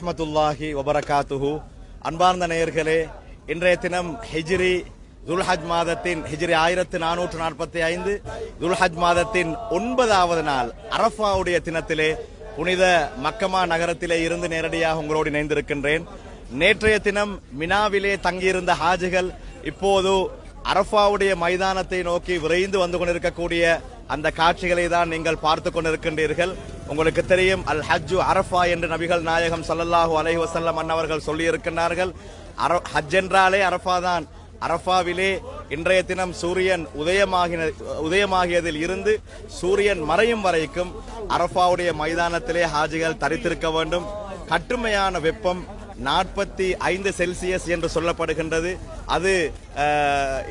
ரஹ்மத்துல்லாஹி வபரகாத்துஹு. அன்பார்ந்த நேயர்களே இன்றைய தினம் ஹிஜ்ரி துல்ஹஜ் மாதத்தின் ஹிஜ்ரி ஆயிரத்து நானூற்று நாற்பத்தி ஐந்து துல்ஹஜ் மாதத்தின் ஒன்பதாவது நாள் அரஃபாவுடைய தினத்திலே புனித மக்கமா நகரத்திலே இருந்து நேரடியாக உங்களோடு இணைந்திருக்கின்றேன். நேற்றைய தினம் மினாவிலே தங்கியிருந்த ஹாஜிகள் இப்போது அரஃபாவுடைய மைதானத்தை நோக்கி விரைந்து வந்து கொண்டிருக்கக்கூடிய அந்த காட்சிகளை தான் நீங்கள் பார்த்து கொண்டிருக்கின்றீர்கள். உங்களுக்கு தெரியும் அல் ஹஜ்ஜு அரஃபா என்று நபிகள் நாயகம் சல்லல்லாஹு அலைஹி வசல்லம் அன்னவர்கள் சொல்லி இருக்கின்றார்கள் அர- ஹஜ் என்றாலே அரஃபா தான். அரஃபாவிலே இன்றைய தினம் சூரியன் உதயமாகின உதயமாகியதில் இருந்து சூரியன் மறையும் வரைக்கும் அரஃபாவுடைய மைதானத்திலே ஹாஜிகள் தரித்திருக்க வேண்டும். கட்டுமையான வெப்பம் நாற்பத்தி ஐந்து செல்சியஸ் என்று சொல்லப்படுகின்றது. அது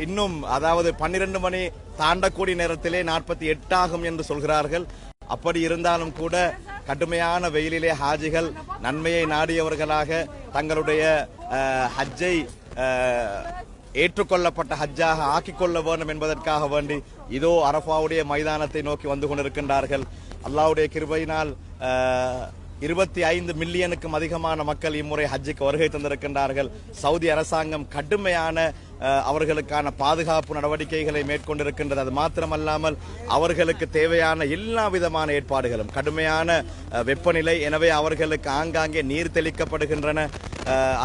இன்னும் அதாவது பன்னிரண்டு மணி தாண்டக்கூடிய நேரத்திலே நாற்பத்தி எட்டாகும் என்று சொல்கிறார்கள். அப்படி இருந்தாலும் கூட கடுமையான வெயிலிலே ஹாஜிகள் நன்மையை நாடியவர்களாக தங்களுடைய ஹஜ்ஜை ஏற்றுக்கொள்ளப்பட்ட ஹஜ்ஜாக ஆக்கிக்கொள்ள வேண்டும் என்பதற்காக வேண்டி இதோ அரஃபாவுடைய மைதானத்தை நோக்கி வந்து கொண்டிருக்கின்றார்கள். அல்லாவுடைய கிருபையினால் இருபத்தி ஐந்து மில்லியனுக்கும் அதிகமான மக்கள் இம்முறை ஹஜ்ஜுக்கு வருகை தந்திருக்கின்றார்கள். சவுதி அரசாங்கம் கடுமையான அவர்களுக்கான பாதுகாப்பு நடவடிக்கைகளை மேற்கொண்டிருக்கின்றது. அது மாத்திரமல்லாமல் அவர்களுக்கு தேவையான எல்லா விதமான ஏற்பாடுகளும். கடுமையான வெப்பநிலை எனவே அவர்களுக்கு ஆங்காங்கே நீர் தெளிக்கப்படுகின்றன.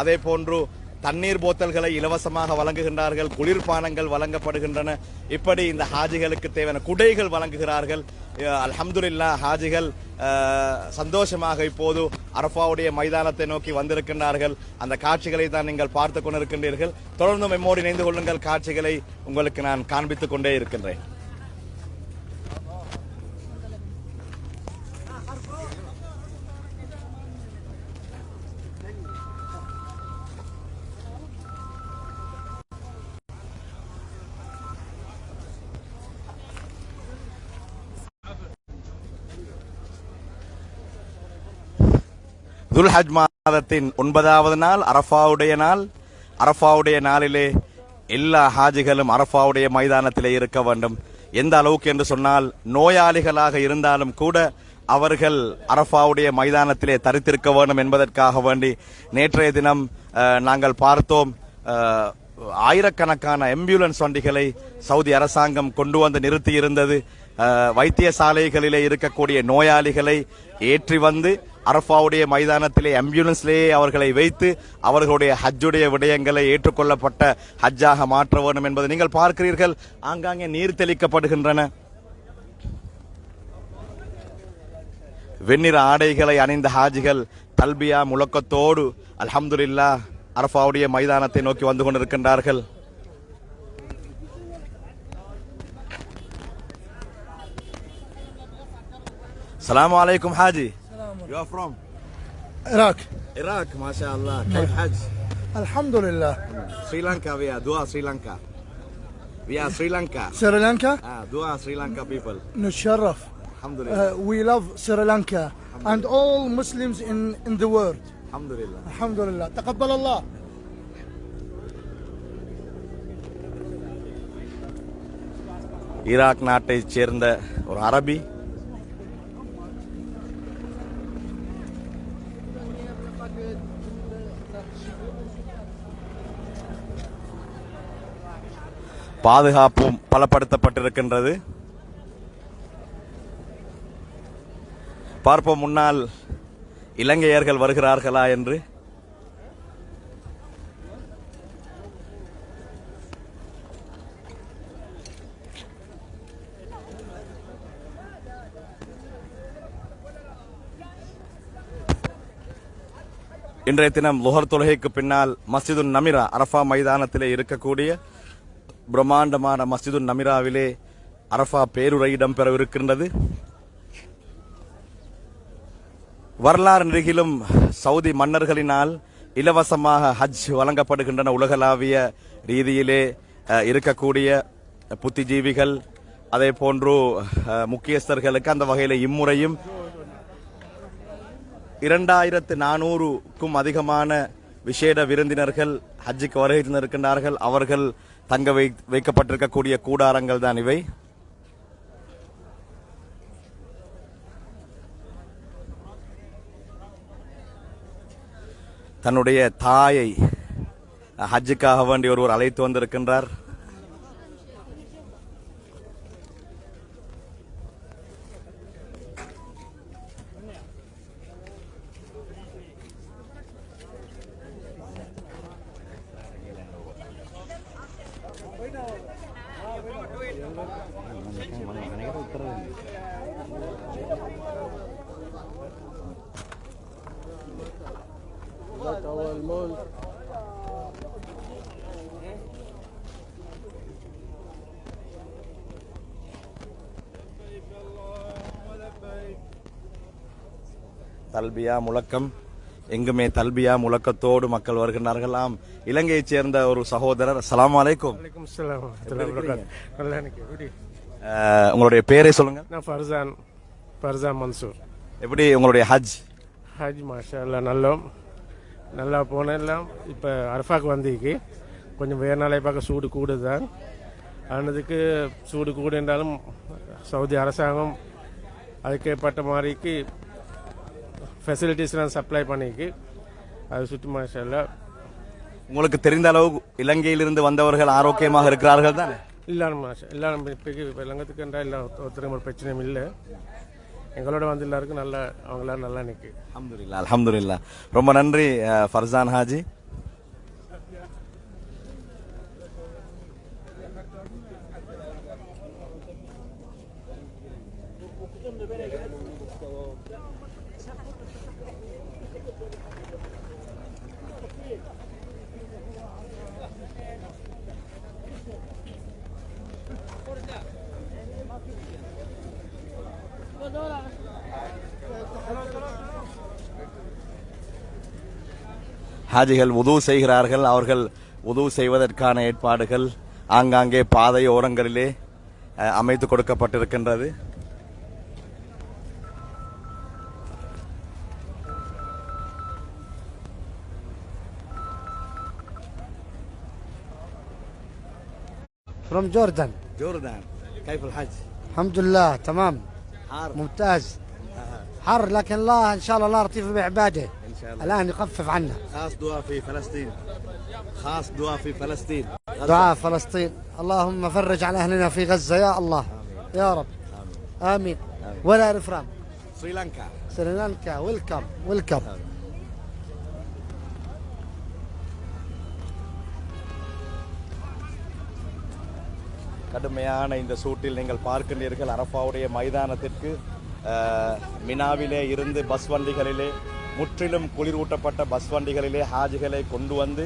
அதே போன்று தண்ணீர் போத்தல்களை இலவசமாக வழங்குகின்றார்கள் குளிர்பானங்கள் வழங்கப்படுகின்றன. இப்படி இந்த ஹாஜிகளுக்கு தேவையான குடைகள் வழங்குகிறார்கள். அஹ் ஹாஜிகள் சந்தோஷமாக இப்போது அரஃபாவுடைய மைதானத்தை நோக்கி வந்திருக்கின்றார்கள். அந்த காட்சிகளை தான் நீங்கள் பார்த்து கொண்டிருக்கின்றீர்கள். தொடர்ந்து மெம்மோடு இணைந்து கொள்ளுங்கள். காட்சிகளை உங்களுக்கு நான் காண்பித்துக் கொண்டே இருக்கின்றேன். துல்ஹஜ் மாதத்தின் ஒன்பதாவது நாள் அரஃபாவுடைய நாள். அரஃபாவுடைய நாளிலே எல்லா ஹாஜிகளும் அரஃபாவுடைய மைதானத்திலே இருக்க வேண்டும். எந்த அளவுக்கு என்று சொன்னால் நோயாளிகளாக இருந்தாலும் கூட அவர்கள் அரஃபாவுடைய மைதானத்திலே தரித்திருக்க வேண்டும் என்பதற்காக வேண்டி நேற்றைய தினம் நாங்கள் பார்த்தோம் ஆயிரக்கணக்கான ஆம்புலன்ஸ் வண்டிகளை சவுதி அரசாங்கம் கொண்டு வந்து நிறுத்தி இருந்தது வைத்தியசாலைகளிலே இருக்கக்கூடிய நோயாளிகளை ஏற்றி வந்து அரஃபாவுடைய மைதானத்திலே ஆம்புலன்ஸ்லேயே அவர்களை வைத்து அவர்களுடைய ஹஜ்ஜுடைய விடயங்களை ஏற்றுக்கொள்ளப்பட்ட ஹஜ்ஜாக மாற்ற வேண்டும் என்பதை நீங்கள் பார்க்கிறீர்கள். ஆங்காங்கே நீர் தெளிக்கப்படுகின்றன. வெண்ணிற ஆடைகளை அணிந்த ஹாஜிகள் தல்பியா முழக்கத்தோடு அல்ஹம்துல்லா அரஃபாவுடைய மைதானத்தை நோக்கி வந்து கொண்டிருக்கின்றார்கள். சலாம் அலைக்கும் Haji. You are from Iraq. Iraq ما شاء الله كيف حج Alhamdulillah. Sri Lanka we are dua Sri Lanka We are Sri Lanka Sri Lanka, ah, dua Sri Lanka people نتشرف. Alhamdulillah Uh, we love Sri Lanka and all Muslims in, in the world. Alhamdulillah Alhamdulillah. تقبل الله. Iraq நாட்டைச் சேர்ந்த ஒரு அரபி பாதுகாப்பும் பலப்படுத்தப்பட்டிருக்கின்றது. பார்ப்போம் முன்னால் இலங்கையர்கள் வருகிறார்களா என்று. இன்றைய தினம் லுஹர் தொழுகைக்கு பின்னால் மஸ்ஜிது நமிரா அரஃபா மைதானத்திலே இருக்கக்கூடிய பிரம்மாண்டமான மஸ்ஜிது நமிராவிலே அரஃபா பேருரை இடம்பெறவிருக்கின்றது. வரலாறு நெருகிலும் சவுதி மன்னர்களினால் இலவசமாக ஹஜ் வழங்கப்படுகின்றன உலகளாவிய ரீதியிலே இருக்கக்கூடிய புத்திஜீவிகள் அதே போன்று முக்கியஸ்தர்களுக்கு அந்த வகையில் இம்முறையும் இரண்டாயிரத்து நானூறுக்கும் அதிகமான விசேட விருந்தினர்கள் ஹஜ்ஜுக்கு வருகை தந்திருக்கின்றார்கள். அவர்கள் தங்க வை வைக்கப்பட்டிருக்கக்கூடிய கூடாரங்கள் தான் இவை. தன்னுடைய தாயை ஹஜ்ஜுக்காக வேண்டி ஒருவர் அழைத்து வந்திருக்கின்றார். தல்பியா முழக்கம். எங்குமே தல்பியா முழக்கத்தோடு மக்கள் வருகின்றார்களாம். இலங்கையைச் சேர்ந்த ஒரு சகோதரர் அஸ்ஸலாமு அலைக்கும். உங்களுடைய பேரை சொல்லுங்க. நான் ஃபர்சான் ஃபர்சான் மன்சூர். எப்படி உங்களுடைய ஹஜ்? ஹஜ் மாஷா நல்லா நல்லா போனெல்லாம் இப்போ அரஃபாக்கு வந்திருக்கு. கொஞ்சம் வேறு நாளை பார்க்க சூடு கூடுதான். ஆனதுக்கு சூடு கூடு என்றாலும் சவுதி அரசாங்கம் அதுக்கு ஏற்பட்ட மாதிரிக்கு ஃபெசிலிட்டிஸ்லாம் சப்ளை பண்ணிக்கு. அது சுற்றி மாஷா அல்லா உங்களுக்கு தெரிந்த அளவு இலங்கையிலிருந்து வந்தவர்கள் ஆரோக்கியமாக இருக்கிறார்கள் தானே? எல்லாரும் மாஷா எல்லாரும் இப்போக்கு இப்போ லங்கத்துக்குன்றா இல்லை ஒருத்தரும் ஒரு பிரச்சனையும் இல்லை. எங்களோட வந்து எல்லாருக்கும் நல்லா அவங்களாம் நல்லா நிற்கு அல்ஹம்துலில்லாஹ் அல்ஹம்துலில்லாஹ். ரொம்ப நன்றி ஃபர்சான் ஹாஜி. ஹாஜிகள் உது செய்கிறார்கள் அவர்கள் உது செய்வதற்கான ஏற்பாடுகள் ஆங்காங்கே பாதை ஓரங்களிலே அஹ், அமைத்து கொடுக்கப்பட்டிருக்கின்றது From Jordan. ஜோர்தான் كيف الحج الحمد لله تمام حار. ممتاز. آه. حر لكن الله إن شاء الله الله لطيف بعباده. إن شاء الله. الآن يخفف عنا. خاص دعاء في فلسطين. خاص دعاء في فلسطين. غزة. دعاء فلسطين. اللهم فرج عن أهلنا في غزة يا الله. آمين. يا رب. آمين, آمين. آمين. ولا رفرام سريلانكا. سريلانكا ويلكم ويلكم. آمين. கடுமையான இந்த சூட்டில் நீங்கள் பார்க்கின்றீர்கள் அரஃபாவுடைய மைதானத்திற்கு மினாவிலே இருந்து பஸ் வண்டிகளிலே முற்றிலும் குளிரூட்டப்பட்ட பஸ் வண்டிகளிலே ஹாஜிகளை கொண்டு வந்து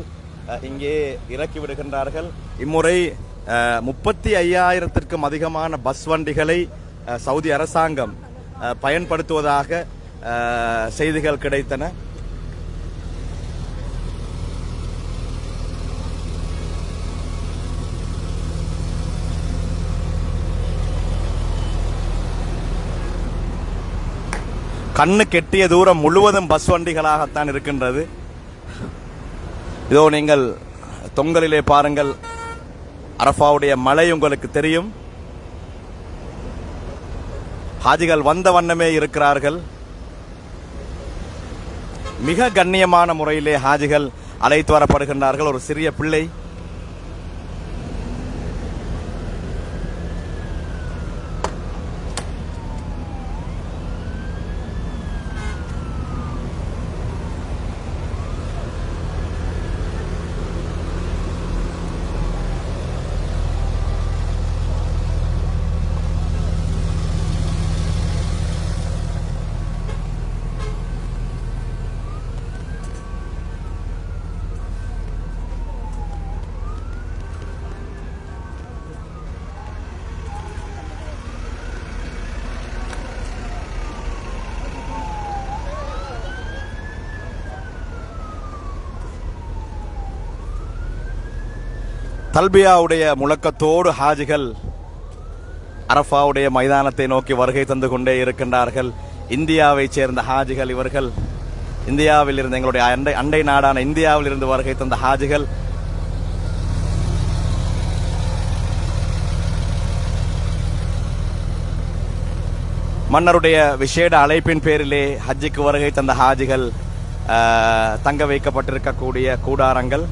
இங்கே இறக்கி விடுகின்றார்கள். இம்முறை முப்பத்தி ஐயாயிரத்திற்கும் அதிகமான பஸ் வண்டிகளை சவுதி அரசாங்கம் பயன்படுத்துவதாக செய்திகள் கிடைத்தன. கண்ணு கெட்டிய தூரம் முழுவதும் பஸ் வண்டிகளாகத்தான் இருக்கின்றது. இதோ நீங்கள் தொங்கலிலே பாருங்கள். அரஃபாவுடைய மலை உங்களுக்கு தெரியும். ஹாஜிகள் வந்த வண்ணமே இருக்கிறார்கள். மிக கண்ணியமான முறையிலே ஹாஜிகள் அழைத்து வரப்படுகின்றார்கள். ஒரு சிறிய பிள்ளை. தல்பியாவுடைய முழக்கத்தோடு ஹாஜிகள் அரஃபாவுடைய மைதானத்தை நோக்கி வருகை தந்து கொண்டே இருக்கின்றார்கள். இந்தியாவைச் சேர்ந்த ஹாஜிகள் இவர்கள். இந்தியாவில் இருந்து எங்களுடைய அண்டை அண்டை நாடான இந்தியாவில் இருந்து வருகை தந்த ஹாஜிகள். மன்னருடைய விசேட அழைப்பின் பேரிலே ஹஜ்ஜிக்கு வருகை தந்த ஹாஜிகள் தங்க வைக்கப்பட்டிருக்கக்கூடிய கூடாரங்கள்.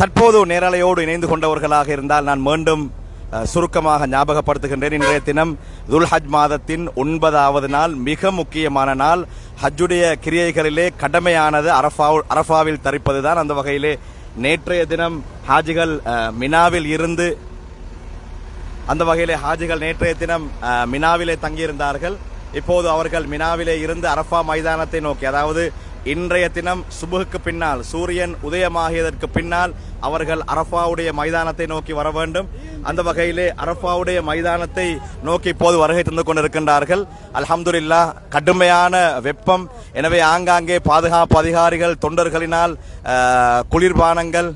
தற்போது நேரலையோடு இணைந்து கொண்டவர்களாக இருந்தால் நான் மீண்டும் சுருக்கமாக ஞாபகப்படுத்துகின்றேன். இன்றைய தினம் துல்ஹஜ் மாதத்தின் ஒன்பதாவது நாள் மிக முக்கியமான நாள். ஹஜ்ஜுடைய கிரியைகளிலே கடமையானது அரஃபா அரஃபாவில் தரிப்பதுதான். அந்த வகையிலே நேற்றைய தினம் ஹாஜிகள் மினாவில் இருந்து அந்த வகையிலே ஹாஜிகள் நேற்றைய தினம் மினாவிலே தங்கியிருந்தார்கள். இப்போது அவர்கள் மினாவிலே இருந்து அரஃபா மைதானத்தை நோக்கி அதாவது இன்றைய தினம் சுபுகுக்கு பின்னால் சூரியன் உதயமாகியதற்கு பின்னால் அவர்கள் அரஃபாவுடைய மைதானத்தை நோக்கி வர வேண்டும். அந்த வகையிலே அரஃபாவுடைய மைதானத்தை நோக்கி இப்போது வருகை தந்து கொண்டிருக்கின்றார்கள். அலமதுல்லா கடுமையான வெப்பம். எனவே ஆங்காங்கே பாதுகாப்பு அதிகாரிகள் தொண்டர்களினால் குளிர்பானங்கள்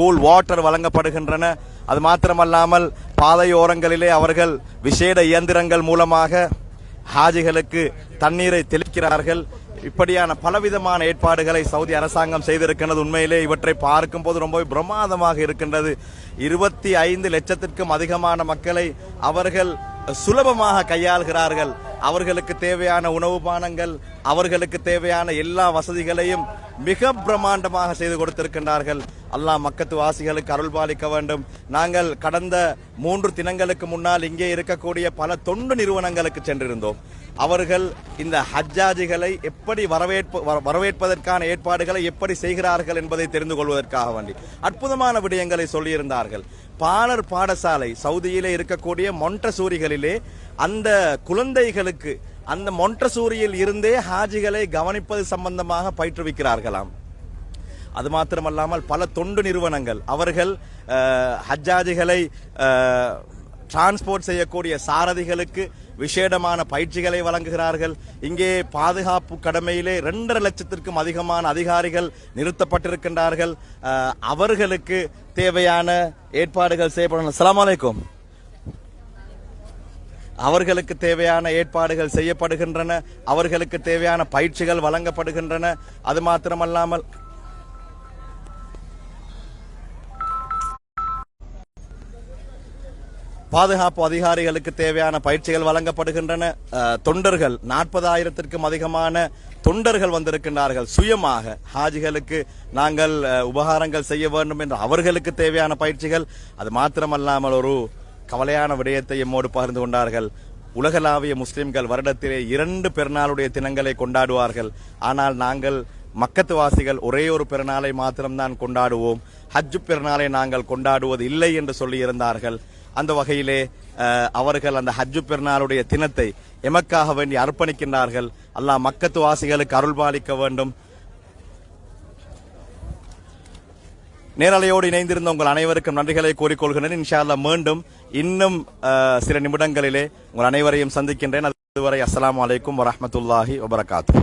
கூல் வாட்டர் வழங்கப்படுகின்றன. அது மாத்திரமல்லாமல் பாதையோரங்களிலே அவர்கள் விசேட இயந்திரங்கள் மூலமாக ஹாஜிகளுக்கு தண்ணீரை தெளிக்கிறார்கள். இப்படியான பலவிதமான ஏற்பாடுகளை சவுதி அரசாங்கம் செய்திருக்கின்றது. உண்மையிலே இவற்றை பார்க்கும்போது ரொம்பவே பிரமாதமாக இருக்கின்றது. இருபத்தி ஐந்து லட்சத்திற்கும் அதிகமான மக்களை அவர்கள் சுலபமாக கையாள்கிறார்கள். அவர்களுக்கு தேவையான உணவு பானங்கள் அவர்களுக்கு தேவையான எல்லா வசதிகளையும் மிக பிரம்மாண்டமாக செய்து கொடுத்திருக்கின்றார்கள். அல்லாஹ் மக்கத்து வாசிகளுக்கு அருள் பாலிக்க வேண்டும். நாங்கள் கடந்த மூன்று தினங்களுக்கு முன்னால் இங்கே இருக்கக்கூடிய பல தொண்டு நிறுவனங்களுக்கு சென்றிருந்தோம். அவர்கள் இந்த ஹஜ்ஜாஜிகளை எப்படி வரவேற்பு வரவேற்பதற்கான ஏற்பாடுகளை எப்படி செய்கிறார்கள் என்பதை தெரிந்து கொள்வதற்காக வேண்டி அற்புதமான விடயங்களை சொல்லியிருந்தார்கள். பாலர் பாடசாலை சவுதியிலே இருக்கக்கூடிய மொன்டசூரிகளிலே அந்த குழந்தைகளுக்கு அந்த மொன்டசூரியில் இருந்தே ஹாஜிகளை கவனிப்பது சம்பந்தமாக பயிற்றுவிக்கிறார்களாம். அது மாத்திரமல்லாமல் பல தொண்டு நிறுவனங்கள் அவர்கள் ஹஜ்ஜாஜிகளை டிரான்ஸ்போர்ட் செய்யக்கூடிய சாரதிகளுக்கு விசேடமான பயிற்சிகளை வழங்குகிறார்கள். இங்கே பாதுகாப்பு கடமையிலே இரண்டரை லட்சத்திற்கும் அதிகமான அதிகாரிகள் நிறுத்தப்பட்டிருக்கின்றார்கள். அவர்களுக்கு தேவையான ஏற்பாடுகள் செய்யப்படும் அஸ்ஸலாமு அலைக்கும். அவர்களுக்கு தேவையான ஏற்பாடுகள் செய்யப்படுகின்றன. அவர்களுக்கு தேவையான பயிற்சிகள் வழங்கப்படுகின்றன. அது மாத்திரமல்லாமல் பாதுகாப்பு அதிகாரிகளுக்கு தேவையான பயிற்சிகள் வழங்கப்படுகின்றன. தொண்டர்கள் நாற்பதாயிரத்திற்கும் அதிகமான தொண்டர்கள் வந்திருக்கின்றார்கள். சுயமாக ஹாஜிகளுக்கு நாங்கள் உபகாரங்கள் செய்ய வேண்டும் என்று அவர்களுக்கு தேவையான பயிற்சிகள். அது மாத்திரமல்லாமல் ஒரு கவலையான விடயத்தை எம்மோடு பகிர்ந்து கொண்டார்கள். உலகளாவிய முஸ்லிம்கள் வருடத்திலே இரண்டு பெருநாளுடைய தினங்களை கொண்டாடுவார்கள். ஆனால் நாங்கள் மக்கத்துவாசிகள் ஒரே ஒரு பெருநாளை மாத்திரம்தான் கொண்டாடுவோம். ஹஜ்ஜு பெருநாளை நாங்கள் கொண்டாடுவது இல்லை என்று சொல்லியிருந்தார்கள். அந்த வகையிலே அவர்கள் அந்த ஹஜ்ஜு பெருநாளுடைய தினத்தை எமக்காக வேண்டி அர்ப்பணிக்கின்றார்கள். அல்லாஹ் மக்கத்து வாசிகளுக்கு அருள்பாலிக்க வேண்டும். நேரலையோடு இணைந்திருந்த உங்கள் அனைவருக்கும் நன்றிகளை கூறிக்கொள்கிறேன். இன்ஷா மீண்டும் இன்னும் அஹ், சில நிமிடங்களிலே உங்கள் அனைவரையும் சந்திக்கின்றேன். அதுவரை அஸ்லாம் அலைக்கும் வரமத்துல்லாஹி வபரகாத்து